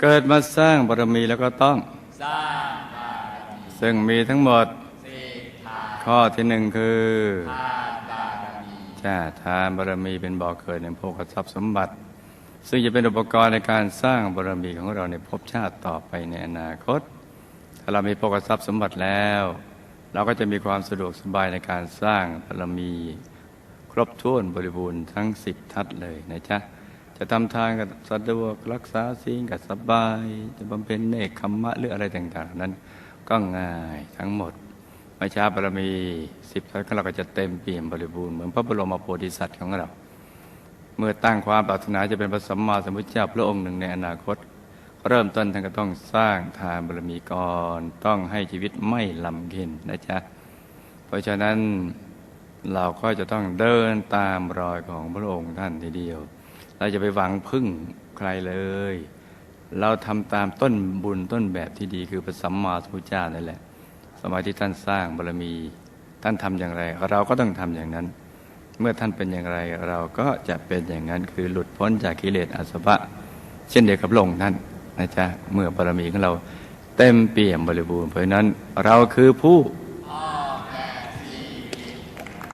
เกิดมาสร้างบารมีแล้วก็ต้อง สร้างบารมีซึ่งมีทั้งหมดสี่ทานข้อที่หนึ่งคือทานบารมีจ้าทานบารมีเป็นบ่อเกิดแห่งโภคทรัพย์สมบัติ ซึ่งจะเป็นอุปกรณ์ในการสร้างบารมีของเราในภพชาติต่อไปในอนาคต ถ้าเรามีโภคทรัพย์สมบัติแล้ว เราก็จะมีความสะดวกสบายในการสร้างบารมี ครบถ้วนบริบูรณ์ทั้งสิบทัศเลยนะจ๊ะ จะทำทานกับสะดวกรักษาศีลกับสบาย จะบำเพ็ญเนคขมมะหรืออะไรต่างๆ นั้น ก็ง่ายทั้งหมดไม่ช้าบารมีสิบทัศของเราก็จะเต็มเปี่ยมบริบูรณ์เหมือนพระบรมโพธิสัตว์ของเรา เมื่อตั้งความปรารถนาจะเป็นพระสัมมาสัมพุทธเจ้าพระองค์หนึ่งในอนาคต เริ่มต้นท่านก็ต้องสร้างทานบารมีก่อนต้องให้ชีวิตไม่ลำเค็นนะจ๊ะเพราะฉะนั้นเราก็จะต้องเดินตามรอยของพระองค์ท่านทีเดียว เราจะไปหวังพึ่งใครเลย เราทำตามต้นบุญต้นแบบที่ดีคือพระสัมมาสัมพุทธเจ้านั่นแหละ สมัยที่ท่านสร้างบารมี ท่านทำอย่างไร เราก็ต้องทำอย่างนั้น เมื่อท่านเป็นอย่างไรเราก็จะเป็นอย่างนั้นคือหลุดพ้นจากกิเลสอาสวะเช่นเดียวกับพระองท่านนะจ๊ะเมื่อบารมีของเราเต็มเปี่ยมบริบูรณ์เพราะนั้นเราคือผู้